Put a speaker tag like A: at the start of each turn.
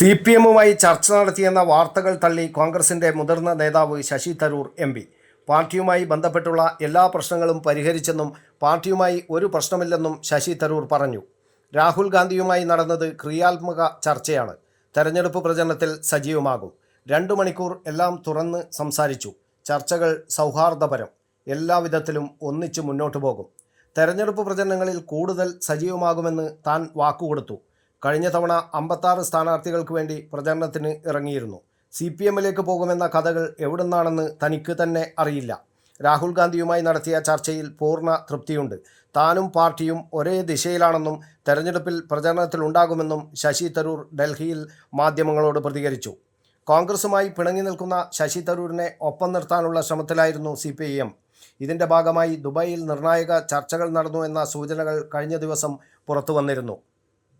A: C P എമ്മുമായി ചർച്ച നടത്തിയെന്ന വാർത്തകൾ തള്ളി കോൺഗ്രസിന്റെ മുതിർന്ന നേതാവ് ശശി തരൂർ എം പി. പാർട്ടിയുമായി ബന്ധപ്പെട്ടുള്ള എല്ലാ പ്രശ്നങ്ങളും പരിഹരിച്ചെന്നും പാർട്ടിയുമായി ഒരു പ്രശ്നമില്ലെന്നും ശശി തരൂർ പറഞ്ഞു. രാഹുൽ ഗാന്ധിയുമായി നടന്നത് ക്രിയാത്മക ചർച്ചയാണ്. തെരഞ്ഞെടുപ്പ് പ്രചരണത്തിൽ സജീവമാകും. രണ്ടു മണിക്കൂർ എല്ലാം തുറന്ന് സംസാരിച്ചു. ചർച്ചകൾ സൗഹാർദ്ദപരം. എല്ലാവിധത്തിലും ഒന്നിച്ച് മുന്നോട്ടു പോകും. തെരഞ്ഞെടുപ്പ് പ്രചരണങ്ങളിൽ കൂടുതൽ സജീവമാകുമെന്ന് താൻ വാക്കുകൊടുത്തു. കഴിഞ്ഞ തവണ അമ്പത്താറ് സ്ഥാനാർത്ഥികൾക്ക് വേണ്ടി പ്രചരണത്തിന് ഇറങ്ങിയിരുന്നു. സി പി എമ്മിലേക്ക് പോകുമെന്ന കഥകൾ എവിടുന്നാണെന്ന് തനിക്ക് തന്നെ അറിയില്ല. രാഹുൽ ഗാന്ധിയുമായി നടത്തിയ ചർച്ചയിൽ പൂർണ തൃപ്തിയുണ്ട്. താനും പാർട്ടിയും ഒരേ ദിശയിലാണെന്നും തെരഞ്ഞെടുപ്പിൽ പ്രചരണത്തിലുണ്ടാകുമെന്നും ശശി തരൂർ ഡൽഹിയിൽ മാധ്യമങ്ങളോട് പ്രതികരിച്ചു. കോൺഗ്രസുമായി പിണങ്ങി നിൽക്കുന്ന ശശി തരൂരിനെ ഒപ്പം നിർത്താനുള്ള ശ്രമത്തിലായിരുന്നു സി പി എം ഇതിന്റെ ഭാഗമായി ദുബായിൽ നിർണായക ചർച്ചകൾ നടന്നു എന്ന സൂചനകൾ കഴിഞ്ഞ ദിവസം പുറത്തു വന്നിരുന്നു